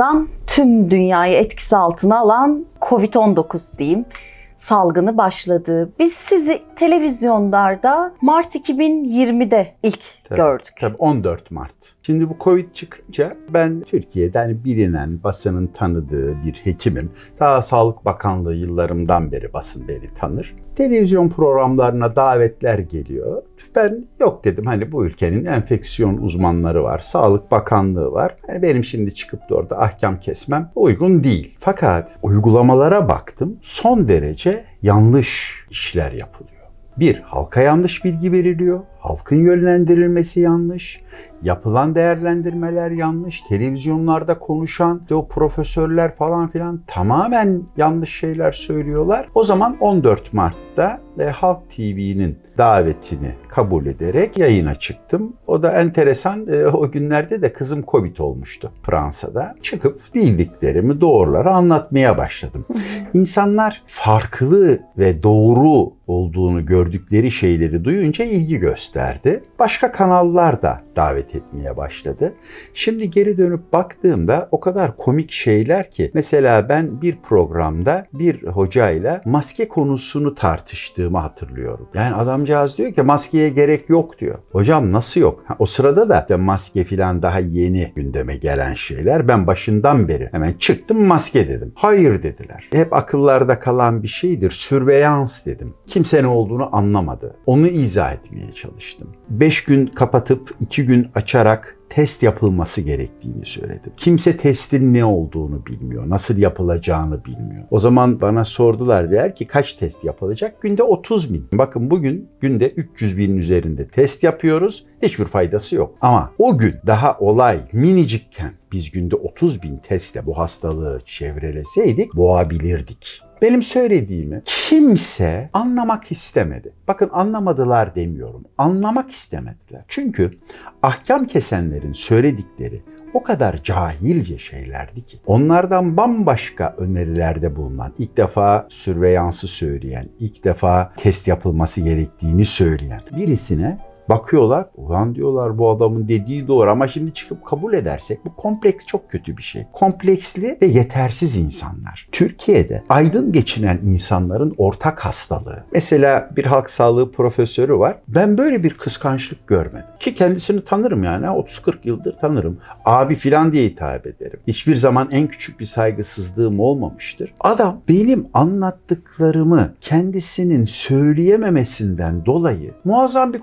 Ardından tüm dünyayı etkisi altına alan Covid-19 diyeyim salgını başladı. Biz sizi televizyonlarda Mart 2020'de ilk Tabii, gördük. Tabii 14 Mart. Şimdi bu Covid çıkınca ben Türkiye'de hani bilinen, basının tanıdığı bir hekimim. Daha Sağlık Bakanlığı yıllarımdan beri basın beni tanır. Televizyon programlarına davetler geliyor. Ben yok dedim hani bu ülkenin enfeksiyon uzmanları var, Sağlık Bakanlığı var. Yani benim şimdi çıkıp da orada ahkam kesmem uygun değil. Fakat uygulamalara baktım son derece yanlış işler yapılıyor. Bir, halka yanlış bilgi veriliyor. Halkın yönlendirilmesi yanlış. Yapılan değerlendirmeler yanlış. Televizyonlarda konuşan de o profesörler falan filan tamamen yanlış şeyler söylüyorlar. O zaman 14 Mart'ta e, Halk TV'nin davetini kabul ederek yayına çıktım. O da enteresan. e, o günlerde de kızım Covid olmuştu Fransa'da. Çıkıp bildiklerimi, doğruları anlatmaya başladım. İnsanlar farklı ve doğru olduğunu gördükleri şeyleri duyunca ilgi gösterdi. Başka kanallar da davet etmeye başladı. Şimdi geri dönüp baktığımda o kadar komik şeyler ki mesela ben bir programda bir hocayla maske konusunu tartıştığımı hatırlıyorum. Yani adamcağız diyor ki maskeye gerek yok diyor. Hocam nasıl yok? O sırada da işte maske falan daha yeni gündeme gelen şeyler. Ben başından beri hemen çıktım maske dedim. Hayır dediler. Hep akıllarda kalan bir şeydir. Sürveyans dedim. Kimse ne olduğunu anlamadı. Onu izah etmeye çalıştım. 5 gün kapatıp 2 gün açarak test yapılması gerektiğini söyledim. Kimse testin ne olduğunu bilmiyor, nasıl yapılacağını bilmiyor. O zaman bana sordular der ki kaç test yapılacak? Günde 30 bin. Bakın bugün günde 300 binin üzerinde test yapıyoruz. Hiçbir faydası yok. Ama o gün daha olay minicikken biz günde 30 bin testle bu hastalığı çevreleseydik boğabilirdik. Benim söylediğimi kimse anlamak istemedi. Bakın anlamadılar demiyorum. Anlamak istemediler. Çünkü ahkam kesenlerin söyledikleri o kadar cahilce şeylerdi ki. Onlardan bambaşka önerilerde bulunan, ilk defa sürveyansı söyleyen, ilk defa test yapılması gerektiğini söyleyen birisine Bakıyorlar, ulan diyorlar bu adamın dediği doğru ama şimdi çıkıp kabul edersek bu kompleks çok kötü bir şey. Kompleksli ve yetersiz insanlar. Türkiye'de aydın geçinen insanların ortak hastalığı. Mesela bir halk sağlığı profesörü var. Ben böyle bir kıskançlık görmedim. Ki kendisini tanırım yani 30-40 yıldır tanırım. Abi filan diye hitap ederim. Hiçbir zaman en küçük bir saygısızlığım olmamıştır. Adam benim anlattıklarımı kendisinin söyleyememesinden dolayı muazzam bir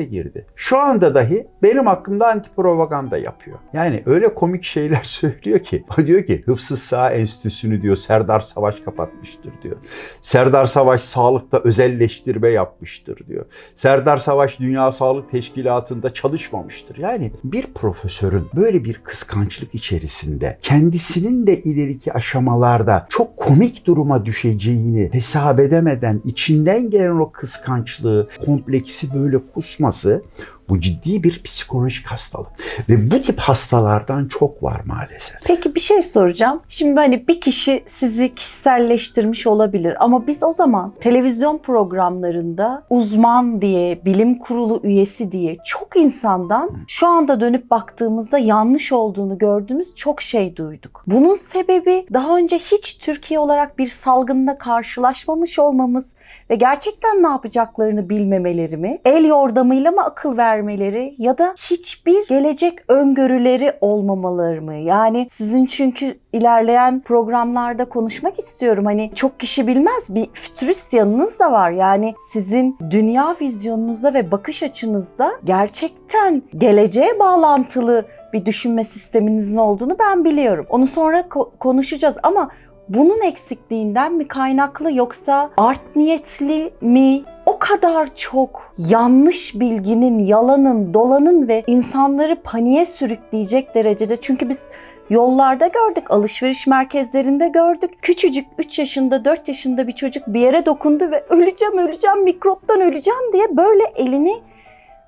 komplekse girdi. Şu anda dahi benim hakkımda anti propaganda yapıyor. Yani öyle komik şeyler söylüyor ki. O diyor ki Hıfzı Sağ Enstitüsü'nü diyor Serdar Savaş kapatmıştır diyor. Serdar Savaş sağlıkta özelleştirme yapmıştır diyor. Serdar Savaş Dünya Sağlık Teşkilatı'nda çalışmamıştır. Yani bir profesörün böyle bir kıskançlık içerisinde kendisinin de ileriki aşamalarda çok komik duruma düşeceğini hesap edemeden içinden gelen o kıskançlığı, kompleksi böyle kusması bu ciddi bir psikolojik hastalık. Ve bu tip hastalardan çok var maalesef. Peki bir şey soracağım. Şimdi hani bir kişi sizi kişiselleştirmiş olabilir ama biz o zaman televizyon programlarında uzman diye, bilim kurulu üyesi diye çok insandan şu anda dönüp baktığımızda yanlış olduğunu gördüğümüz çok şey duyduk. Bunun sebebi daha önce hiç Türkiye olarak bir salgınla karşılaşmamış olmamız ve gerçekten ne yapacaklarını bilmemeleri mi? El yordamıyla mı akıl vermeleri ya da hiçbir gelecek öngörüleri olmamaları mı? Yani sizin çünkü ilerleyen programlarda konuşmak istiyorum. Hani çok kişi bilmez bir fütürist yanınız da var. Yani sizin dünya vizyonunuzda ve bakış açınızda gerçekten geleceğe bağlantılı bir düşünme sisteminizin olduğunu ben biliyorum. Onu sonra ko- konuşacağız ama bunun eksikliğinden mi kaynaklı yoksa art niyetli mi? O kadar çok yanlış bilginin, yalanın, dolanın ve insanları paniğe sürükleyecek derecede çünkü biz Yollarda gördük, alışveriş merkezlerinde gördük. Küçücük 3 yaşında, 4 yaşında bir çocuk bir yere dokundu ve öleceğim, öleceğim, mikroptan öleceğim diye böyle elini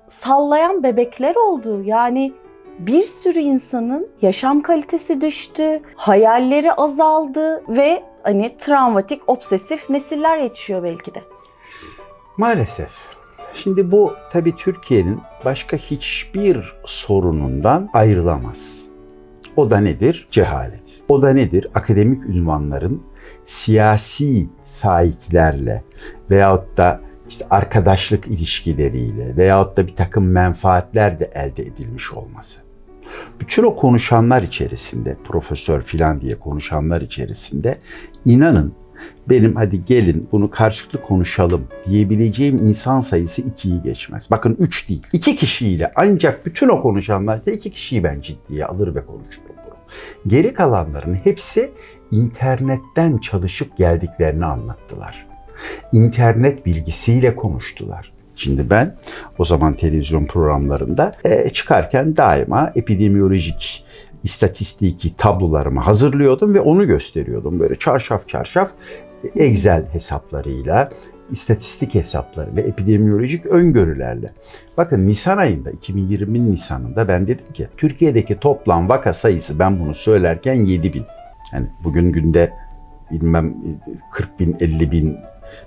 sallayan bebekler oldu. Yani bir sürü insanın yaşam kalitesi düştü, hayalleri azaldı ve hani travmatik, obsesif nesiller yetişiyor belki de. Maalesef. Şimdi bu tabii Türkiye'nin başka hiçbir sorunundan ayrılamaz. O da nedir? Cehalet. O da nedir? Akademik ünvanların siyasi sahiplerle veyahut da işte arkadaşlık ilişkileriyle veyahut da bir takım menfaatler de elde edilmiş olması. Bütün o konuşanlar içerisinde, profesör filan diye konuşanlar içerisinde inanın benim hadi gelin bunu karşılıklı konuşalım diyebileceğim insan sayısı ikiyi geçmez. Bakın üç değil. iki kişiyle ancak bütün o konuşanlar iki kişiyi ben ciddiye alır ve konuşurum. Geri kalanların hepsi internetten çalışıp geldiklerini anlattılar. İnternet bilgisiyle konuştular. Şimdi ben o zaman televizyon programlarında e, çıkarken daima epidemiyolojik istatistiki tablolarımı hazırlıyordum ve onu gösteriyordum. Böyle çarşaf çarşaf Excel hesaplarıyla, istatistik hesapları ve epidemiyolojik öngörülerle. Bakın Nisan ayında, 2020'nin Nisan'ında ben dedim ki Türkiye'deki toplam vaka sayısı ben bunu söylerken 7 bin. Yani bugün günde bilmem 40 bin, 50 bin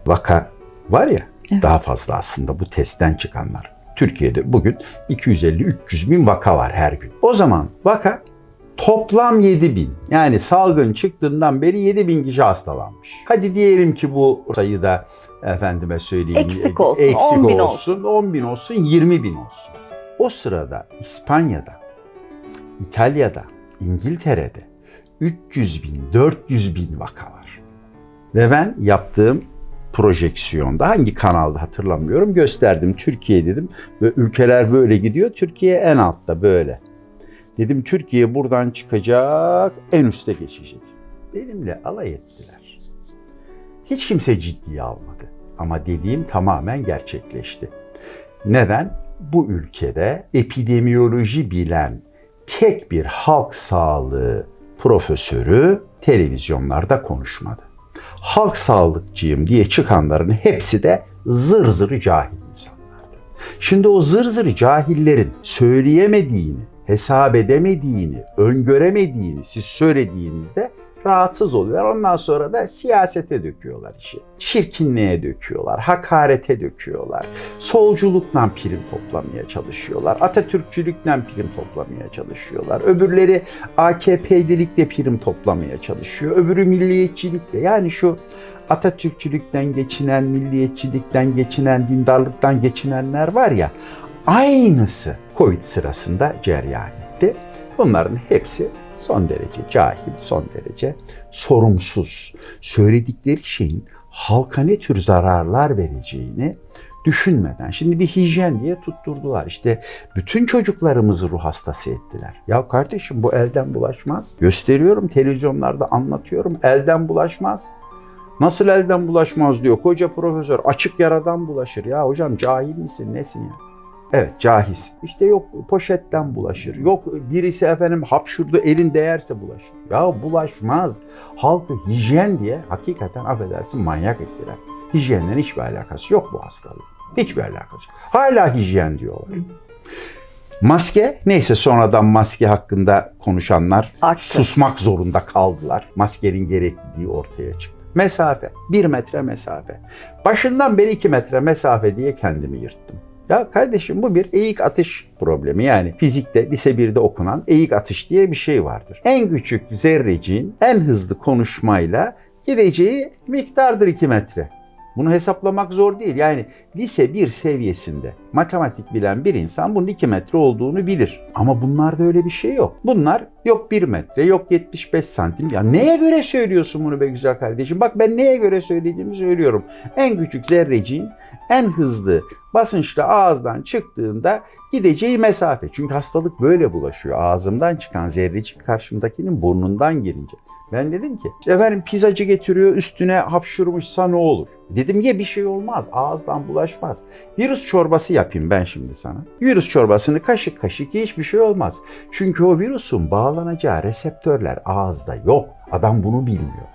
vaka var ya Evet. daha fazla aslında bu testten çıkanlar. Türkiye'de bugün 250-300 bin vaka var her gün. O zaman vaka toplam 7 bin. Yani salgın çıktığından beri 7 bin kişi hastalanmış. Hadi diyelim ki bu sayıda efendime söyleyeyim. Eksik olsun, eksik 10 bin olsun, 10 bin olsun, 20 bin olsun. O sırada İspanya'da, İtalya'da, İngiltere'de 300 bin, 400 bin vaka var. Ve ben yaptığım projeksiyonda hangi kanalda hatırlamıyorum gösterdim. Türkiye dedim ve ülkeler böyle gidiyor. Türkiye en altta böyle. Dedim Türkiye buradan çıkacak en üste geçecek. Benimle alay ettiler. Hiç kimse ciddiye almadı. Ama dediğim tamamen gerçekleşti. Neden? Bu ülkede epidemiyoloji bilen tek bir halk sağlığı profesörü televizyonlarda konuşmadı. Halk sağlıkçıyım diye çıkanların hepsi de zır zır cahil insanlardı. Şimdi o zır zır cahillerin söyleyemediğini, hesap edemediğini, öngöremediğini siz söylediğinizde rahatsız oluyorlar. Ondan sonra da siyasete döküyorlar işi. Çirkinliğe döküyorlar, hakarete döküyorlar. Solculukla prim toplamaya çalışıyorlar. Atatürkçülükle prim toplamaya çalışıyorlar. Öbürleri AKP'lilikle prim toplamaya çalışıyor. Öbürü milliyetçilikle. Yani şu Atatürkçülükten geçinen, milliyetçilikten geçinen, dindarlıktan geçinenler var ya aynısı Covid sırasında cereyan etti. Bunların hepsi son derece cahil, son derece sorumsuz. Söyledikleri şeyin halka ne tür zararlar vereceğini düşünmeden. Şimdi bir hijyen diye tutturdular. İşte bütün çocuklarımızı ruh hastası ettiler. Ya kardeşim bu elden bulaşmaz. Gösteriyorum televizyonlarda anlatıyorum. Elden bulaşmaz. Nasıl elden bulaşmaz diyor koca profesör. Açık yaradan bulaşır. Ya hocam cahil misin nesin ya? Evet cahilsin. İşte yok poşetten bulaşır. Yok birisi efendim hapşurdu elin değerse bulaşır. Ya bulaşmaz. Halkı hijyen diye hakikaten affedersin manyak ettiler. Hijyenden hiçbir alakası yok bu hastalığın. Hiçbir alakası yok. Hala hijyen diyorlar. Maske neyse sonradan maske hakkında konuşanlar Arttı. susmak zorunda kaldılar. Maskenin gerekliliği ortaya çıktı. Mesafe. Bir metre mesafe. Başından beri iki metre mesafe diye kendimi yırttım. Ya kardeşim bu bir eğik atış problemi. Yani fizikte lise 1'de okunan eğik atış diye bir şey vardır. En küçük zerreciğin en hızlı konuşmayla gideceği miktardır 2 metre. Bunu hesaplamak zor değil. Yani lise 1 seviyesinde matematik bilen bir insan bunun 2 metre olduğunu bilir. Ama bunlarda öyle bir şey yok. Bunlar yok 1 metre, yok 75 santim. Ya neye göre söylüyorsun bunu be güzel kardeşim? Bak ben neye göre söylediğimi söylüyorum. En küçük zerreciğin en hızlı basınçla ağızdan çıktığında gideceği mesafe. Çünkü hastalık böyle bulaşıyor. Ağzımdan çıkan zerrecik karşımdakinin burnundan girince. Ben dedim ki efendim pizzacı getiriyor üstüne hapşurmuşsa ne olur? Dedim ye bir şey olmaz ağızdan bulaşmaz. Virüs çorbası yapayım ben şimdi sana. Virüs çorbasını kaşık kaşık ye, hiçbir şey olmaz. Çünkü o virüsün bağlanacağı reseptörler ağızda yok. Adam bunu bilmiyor.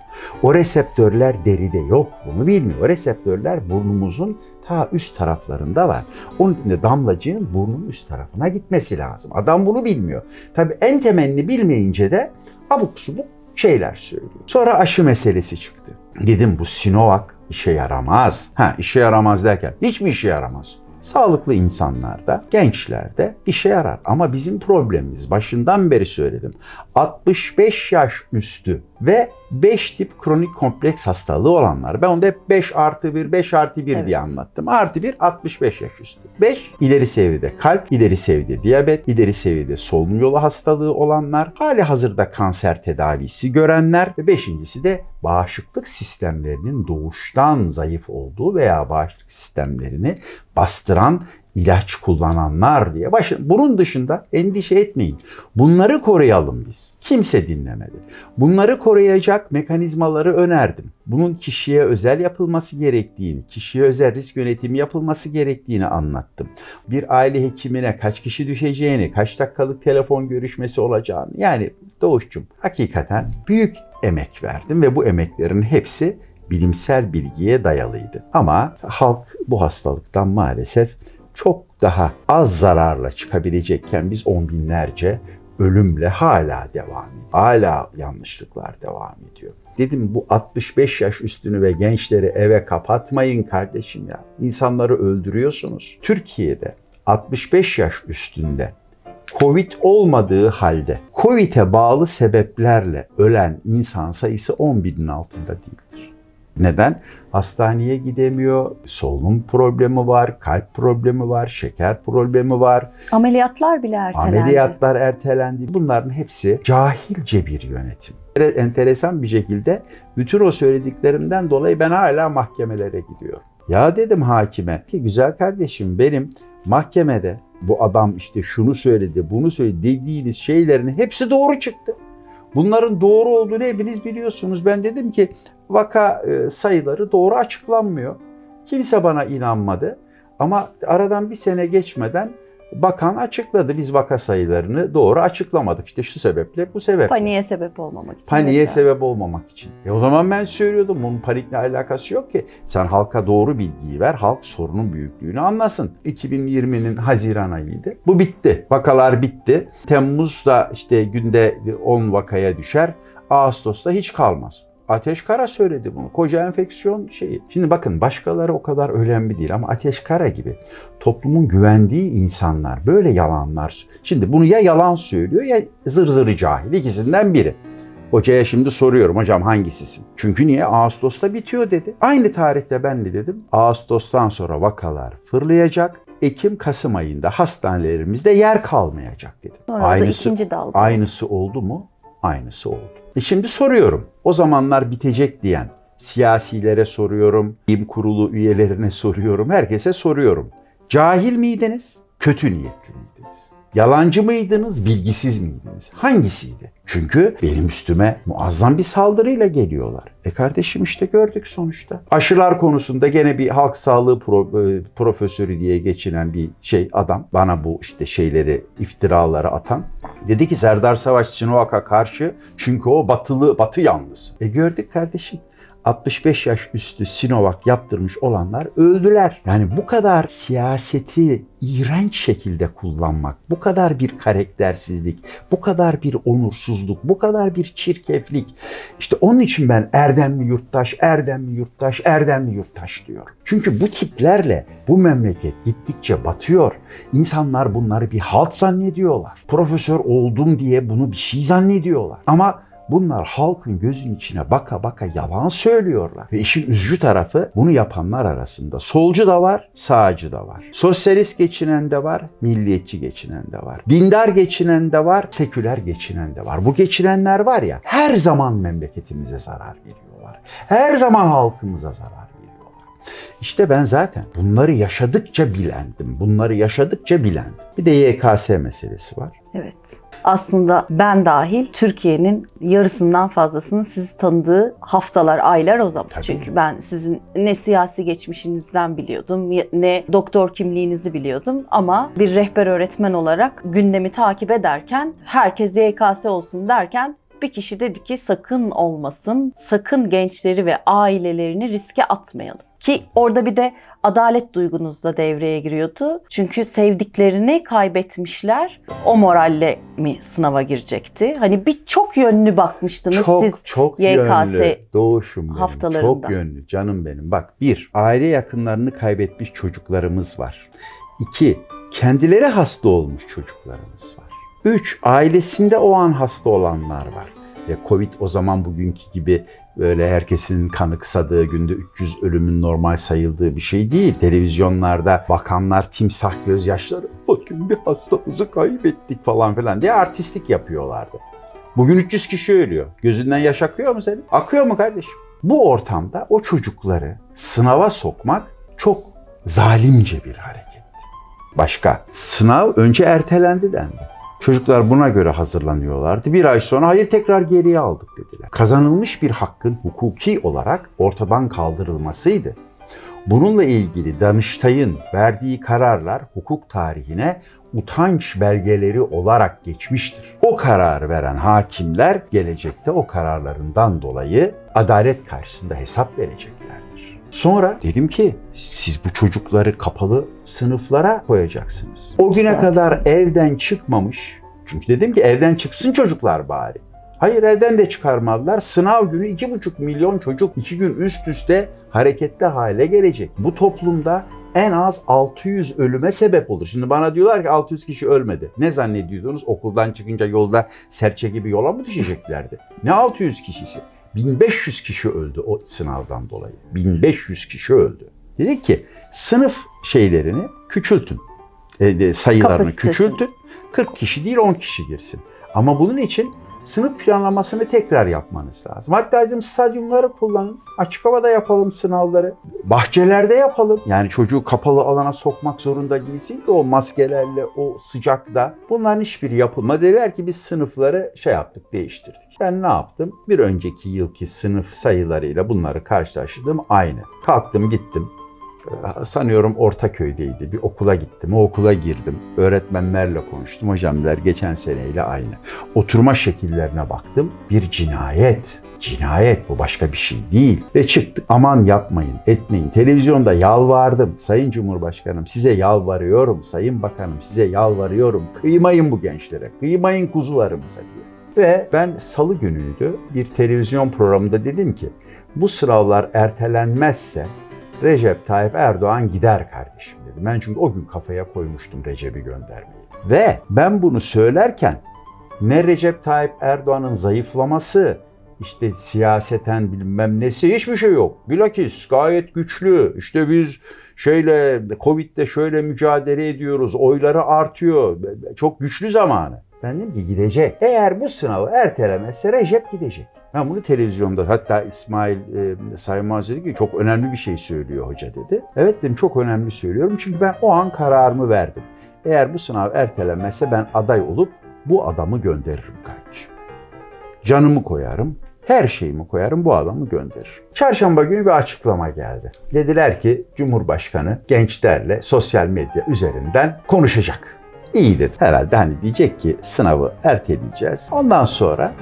O reseptörler deride yok. Bunu bilmiyor. O reseptörler burnumuzun ta üst taraflarında var. Onun için de damlacığın burnun üst tarafına gitmesi lazım. Adam bunu bilmiyor. Tabii en temelini bilmeyince de abuk subuk şeyler söylüyor. Sonra aşı meselesi çıktı. Dedim bu Sinovac işe yaramaz. Ha işe yaramaz derken hiçbir işe yaramaz. sağlıklı insanlarda, gençlerde işe yarar. Ama bizim problemimiz başından beri söyledim. 65 yaş üstü ve 5 tip kronik kompleks hastalığı olanlar. Ben onda hep 5 artı 1, 5 artı 1 Evet. diye anlattım. Artı 1 65 yaş üstü. 5 ileri seviyede kalp, ileri seviyede diyabet, ileri seviyede solunum yolu hastalığı olanlar, hali hazırda kanser tedavisi görenler ve beşincisi de bağışıklık sistemlerinin doğuştan zayıf olduğu veya bağışıklık sistemlerini bastıran ilaç kullananlar diye. Başı, bunun dışında endişe etmeyin. Bunları koruyalım biz. Kimse dinlemedi. Bunları koruyacak mekanizmaları önerdim. Bunun kişiye özel yapılması gerektiğini, kişiye özel risk yönetimi yapılması gerektiğini anlattım. Bir aile hekimine kaç kişi düşeceğini, kaç dakikalık telefon görüşmesi olacağını. Yani Doğuş'cum hakikaten büyük emek verdim ve bu emeklerin hepsi bilimsel bilgiye dayalıydı. Ama halk bu hastalıktan maalesef çok daha az zararla çıkabilecekken biz on binlerce ölümle hala devam ediyor. Hala yanlışlıklar devam ediyor. Dedim bu 65 yaş üstünü ve gençleri eve kapatmayın kardeşim ya. İnsanları öldürüyorsunuz. Türkiye'de 65 yaş üstünde Covid olmadığı halde Covid'e bağlı sebeplerle ölen insan sayısı 10 binin altında değildir. Neden? Hastaneye gidemiyor, solunum problemi var, kalp problemi var, şeker problemi var, Ameliyatlar bile ertelendi. ameliyatlar ertelendi. Bunların hepsi cahilce bir yönetim. Enteresan bir şekilde bütün o söylediklerimden dolayı ben hala mahkemelere gidiyorum. Ya dedim hakime ki güzel kardeşim benim mahkemede bu adam işte şunu söyledi, bunu söyledi dediğiniz şeylerin hepsi doğru çıktı. Bunların doğru olduğunu hepiniz biliyorsunuz. Ben dedim ki vaka e, sayıları doğru açıklanmıyor. Kimse bana inanmadı. Ama aradan bir sene geçmeden bakan açıkladı. Biz vaka sayılarını doğru açıklamadık. İşte şu sebeple bu sebeple. Paniğe sebep olmamak için. Paniğe mesela. sebep olmamak için. E o zaman ben söylüyordum bunun panikle alakası yok ki. Sen halka doğru bilgiyi ver, halk sorunun büyüklüğünü anlasın. 2020'nin Haziran ayıydı. Bu bitti. Vakalar bitti. Temmuz'da işte günde 10 vakaya düşer. Ağustos'ta hiç kalmaz. Ateş Kara söyledi bunu. Koca enfeksiyon şeyi. Şimdi bakın başkaları o kadar önemli değil ama Ateş Kara gibi toplumun güvendiği insanlar böyle yalanlar. Şimdi bunu ya yalan söylüyor ya zır zırı cahil. ikisinden biri. Hocaya şimdi soruyorum hocam hangisisin? Çünkü niye? Ağustos'ta bitiyor dedi. Aynı tarihte ben de dedim. Ağustos'tan sonra vakalar fırlayacak. Ekim Kasım ayında hastanelerimizde yer kalmayacak dedim. Sonra da ikinci dalga. Aynısı oldu mu? Aynısı oldu. E şimdi soruyorum. O zamanlar bitecek diyen siyasilere soruyorum, bilim kurulu üyelerine soruyorum, herkese soruyorum. Cahil miydiniz? Kötü niyetli miydiniz? Yalancı mıydınız, bilgisiz miydiniz? Hangisiydi? Çünkü benim üstüme muazzam bir saldırıyla geliyorlar. E kardeşim işte gördük sonuçta. Aşılar konusunda gene bir halk sağlığı pro- e, profesörü diye geçinen bir şey adam bana bu işte şeyleri, iftiraları atan. Dedi ki Serdar Savaş Sinovac'a karşı çünkü o batılı, batı yanlısı. E gördük kardeşim. 65 yaş üstü Sinovac yaptırmış olanlar öldüler. Yani bu kadar siyaseti iğrenç şekilde kullanmak, bu kadar bir karaktersizlik, bu kadar bir onursuzluk, bu kadar bir çirkeflik. İşte onun için ben erdemli yurttaş, erdemli yurttaş, erdemli yurttaş diyorum. Çünkü bu tiplerle bu memleket gittikçe batıyor. İnsanlar bunları bir halt zannediyorlar. Profesör oldum diye bunu bir şey zannediyorlar. Ama Bunlar halkın gözünün içine baka baka yalan söylüyorlar. Ve işin üzücü tarafı bunu yapanlar arasında solcu da var, sağcı da var. Sosyalist geçinen de var, milliyetçi geçinen de var. Dindar geçinen de var, seküler geçinen de var. Bu geçinenler var ya her zaman memleketimize zarar veriyorlar. Her zaman halkımıza zarar. İşte ben zaten bunları yaşadıkça bilendim. Bunları yaşadıkça bilendim. Bir de YKS meselesi var. Evet. Aslında ben dahil Türkiye'nin yarısından fazlasının sizi tanıdığı haftalar, aylar o zaman. Tabii. Çünkü ben sizin ne siyasi geçmişinizden biliyordum, ne doktor kimliğinizi biliyordum ama bir rehber öğretmen olarak gündemi takip ederken herkes YKS olsun derken bir kişi dedi ki sakın olmasın, sakın gençleri ve ailelerini riske atmayalım. Ki orada bir de adalet duygunuz da devreye giriyordu. Çünkü sevdiklerini kaybetmişler. O moralle mi sınava girecekti? Hani bir çok yönlü bakmıştınız Çok siz. çok YKS yönlü doğuşum benim. haftalarında. Çok yönlü canım benim. Bak bir, aile yakınlarını kaybetmiş çocuklarımız var. İki, kendileri hasta olmuş çocuklarımız var. Üç, ailesinde o an hasta olanlar var. Ve Covid o zaman bugünkü gibi böyle herkesin kanıksadığı günde 300 ölümün normal sayıldığı bir şey değil. Televizyonlarda bakanlar timsah gözyaşları bakın bir hastamızı kaybettik falan filan diye artistik yapıyorlardı. Bugün 300 kişi ölüyor. Gözünden yaş akıyor mu senin? Akıyor mu kardeşim? Bu ortamda o çocukları sınava sokmak çok zalimce bir hareketti. Başka, sınav önce ertelendi dendi. Çocuklar buna göre hazırlanıyorlardı. Bir ay sonra hayır tekrar geriye aldık dediler. Kazanılmış bir hakkın hukuki olarak ortadan kaldırılmasıydı. Bununla ilgili Danıştay'ın verdiği kararlar hukuk tarihine utanç belgeleri olarak geçmiştir. O karar veren hakimler gelecekte o kararlarından dolayı adalet karşısında hesap vereceklerdir. Sonra dedim ki siz bu çocukları kapalı sınıflara koyacaksınız. O güne kadar evden çıkmamış. Çünkü dedim ki evden çıksın çocuklar bari. Hayır evden de çıkarmadılar. Sınav günü 2,5 milyon çocuk 2 gün üst üste hareketli hale gelecek. Bu toplumda en az 600 ölüme sebep olur. Şimdi bana diyorlar ki 600 kişi ölmedi. Ne zannediyordunuz? Okuldan çıkınca yolda serçe gibi yola mı düşeceklerdi? Ne 600 kişisi? 1500 kişi öldü o sınavdan dolayı. 1500 kişi öldü. Dedik ki sınıf şeylerini küçültün. E, sayılarını Kapasitesini. küçültün. 40 kişi değil 10 kişi girsin. Ama bunun için sınıf planlamasını tekrar yapmanız lazım. Hatta dedim stadyumları kullanın. Açık havada yapalım sınavları. Bahçelerde yapalım. Yani çocuğu kapalı alana sokmak zorunda değilsin ki o maskelerle, o sıcakta. Bunların hiçbiri yapılmadı. Dediler ki biz sınıfları şey yaptık, değiştirdik. Ben ne yaptım? Bir önceki yılki sınıf sayılarıyla bunları karşılaştırdım aynı. Kalktım gittim. Ee, Sanıyorum Ortaköy'deydi. Bir okula gittim. O okula girdim. Öğretmenlerle konuştum. Hocam dediler geçen seneyle aynı. Oturma şekillerine baktım. Bir cinayet. Cinayet bu başka bir şey değil. Ve çıktık. Aman yapmayın, etmeyin. Televizyonda yalvardım. Sayın Cumhurbaşkanım size yalvarıyorum. Sayın Bakanım size yalvarıyorum. Kıymayın bu gençlere. Kıymayın kuzularımıza diye. Ve ben salı günüydü bir televizyon programında dedim ki bu sınavlar ertelenmezse Recep Tayyip Erdoğan gider kardeşim dedim. Ben çünkü o gün kafaya koymuştum Recep'i göndermeyi. Ve ben bunu söylerken ne Recep Tayyip Erdoğan'ın zayıflaması, işte siyaseten bilmem nesi hiçbir şey yok. Bilakis gayet güçlü. İşte biz şeyle Covid'de şöyle mücadele ediyoruz. Oyları artıyor. Çok güçlü zamanı. Ben dedim ki gidecek. Eğer bu sınavı ertelemezse Recep gidecek. Ben bunu televizyonda hatta İsmail e, Saymaz dedi ki çok önemli bir şey söylüyor hoca dedi. Evet dedim çok önemli söylüyorum çünkü ben o an kararımı verdim. Eğer bu sınav ertelenmezse ben aday olup bu adamı gönderirim kardeşim. Canımı koyarım, her şeyimi koyarım bu adamı gönderirim. Çarşamba günü bir açıklama geldi. Dediler ki Cumhurbaşkanı gençlerle sosyal medya üzerinden konuşacak. İyi dedi. Herhalde hani diyecek ki sınavı erteleyeceğiz. Ondan sonra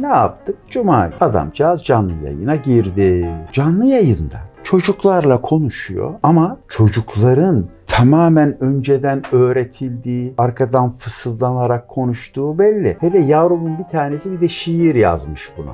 ne yaptık? Cuma adamcağız canlı yayına girdi. Canlı yayında çocuklarla konuşuyor ama çocukların tamamen önceden öğretildiği, arkadan fısıldanarak konuştuğu belli. Hele yavrumun bir tanesi bir de şiir yazmış buna.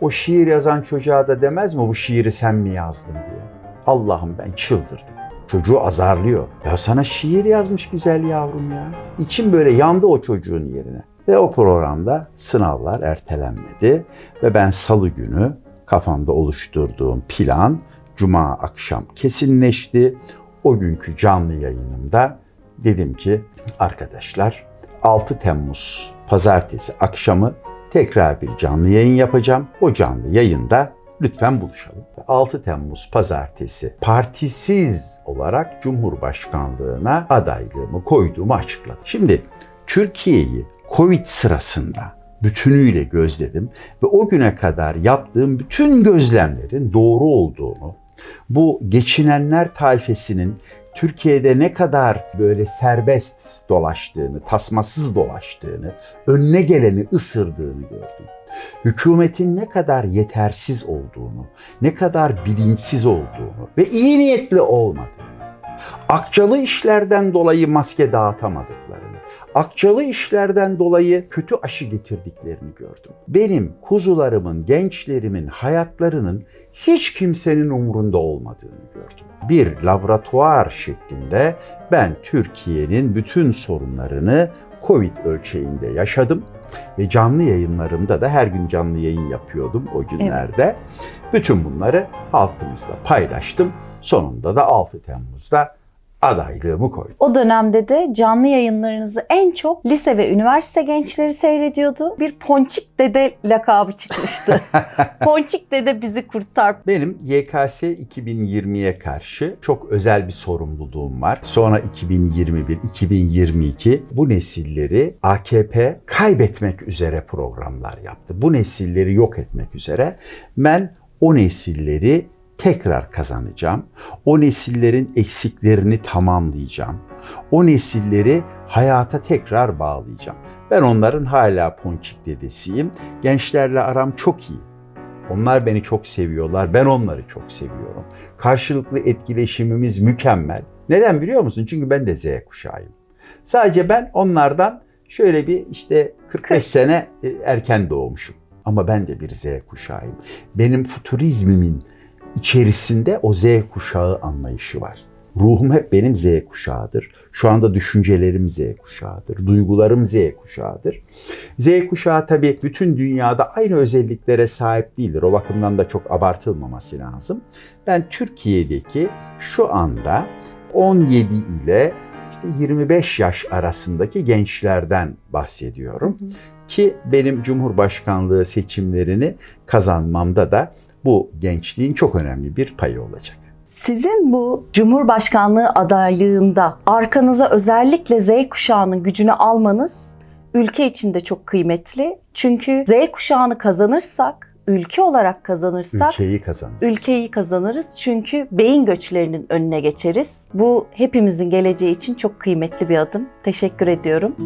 O şiir yazan çocuğa da demez mi bu şiiri sen mi yazdın diye. Allah'ım ben çıldırdım. Çocuğu azarlıyor. Ya sana şiir yazmış güzel yavrum ya. İçim böyle yandı o çocuğun yerine. Ve o programda sınavlar ertelenmedi ve ben salı günü kafamda oluşturduğum plan cuma akşam kesinleşti. O günkü canlı yayınımda dedim ki arkadaşlar 6 Temmuz pazartesi akşamı tekrar bir canlı yayın yapacağım. O canlı yayında lütfen buluşalım. 6 Temmuz pazartesi partisiz olarak Cumhurbaşkanlığına adaylığımı koyduğumu açıkladım. Şimdi Türkiye'yi Covid sırasında bütünüyle gözledim ve o güne kadar yaptığım bütün gözlemlerin doğru olduğunu, bu geçinenler tayfesinin Türkiye'de ne kadar böyle serbest dolaştığını, tasmasız dolaştığını, önüne geleni ısırdığını gördüm. Hükümetin ne kadar yetersiz olduğunu, ne kadar bilinçsiz olduğunu ve iyi niyetli olmadığını, akçalı işlerden dolayı maske dağıtamadıklarını, akçalı işlerden dolayı kötü aşı getirdiklerini gördüm. Benim kuzularımın, gençlerimin hayatlarının hiç kimsenin umurunda olmadığını gördüm. Bir laboratuvar şeklinde ben Türkiye'nin bütün sorunlarını Covid ölçeğinde yaşadım ve canlı yayınlarımda da her gün canlı yayın yapıyordum o günlerde. Bütün bunları halkımızla paylaştım. Sonunda da 6 Temmuz'da adaylığımı koydum. O dönemde de canlı yayınlarınızı en çok lise ve üniversite gençleri seyrediyordu. Bir Ponçik Dede lakabı çıkmıştı. Ponçik Dede bizi kurtar. Benim YKS 2020'ye karşı çok özel bir sorumluluğum var. Sonra 2021, 2022 bu nesilleri AKP kaybetmek üzere programlar yaptı. Bu nesilleri yok etmek üzere. Ben o nesilleri tekrar kazanacağım. O nesillerin eksiklerini tamamlayacağım. O nesilleri hayata tekrar bağlayacağım. Ben onların hala ponçik dedesiyim. Gençlerle aram çok iyi. Onlar beni çok seviyorlar. Ben onları çok seviyorum. Karşılıklı etkileşimimiz mükemmel. Neden biliyor musun? Çünkü ben de Z kuşağıyım. Sadece ben onlardan şöyle bir işte 45 sene e, erken doğmuşum. Ama ben de bir Z kuşağıyım. Benim futurizmimin içerisinde o Z kuşağı anlayışı var. Ruhum hep benim Z kuşağıdır. Şu anda düşüncelerim Z kuşağıdır. Duygularım Z kuşağıdır. Z kuşağı tabii bütün dünyada aynı özelliklere sahip değildir. O bakımdan da çok abartılmaması lazım. Ben Türkiye'deki şu anda 17 ile işte 25 yaş arasındaki gençlerden bahsediyorum. Ki benim Cumhurbaşkanlığı seçimlerini kazanmamda da bu gençliğin çok önemli bir payı olacak. Sizin bu Cumhurbaşkanlığı adaylığında arkanıza özellikle Z kuşağının gücünü almanız ülke için de çok kıymetli. Çünkü Z kuşağını kazanırsak, ülke olarak kazanırsak Ülkeyi kazanır. ülkeyi kazanırız. Çünkü beyin göçlerinin önüne geçeriz. Bu hepimizin geleceği için çok kıymetli bir adım. Teşekkür ediyorum.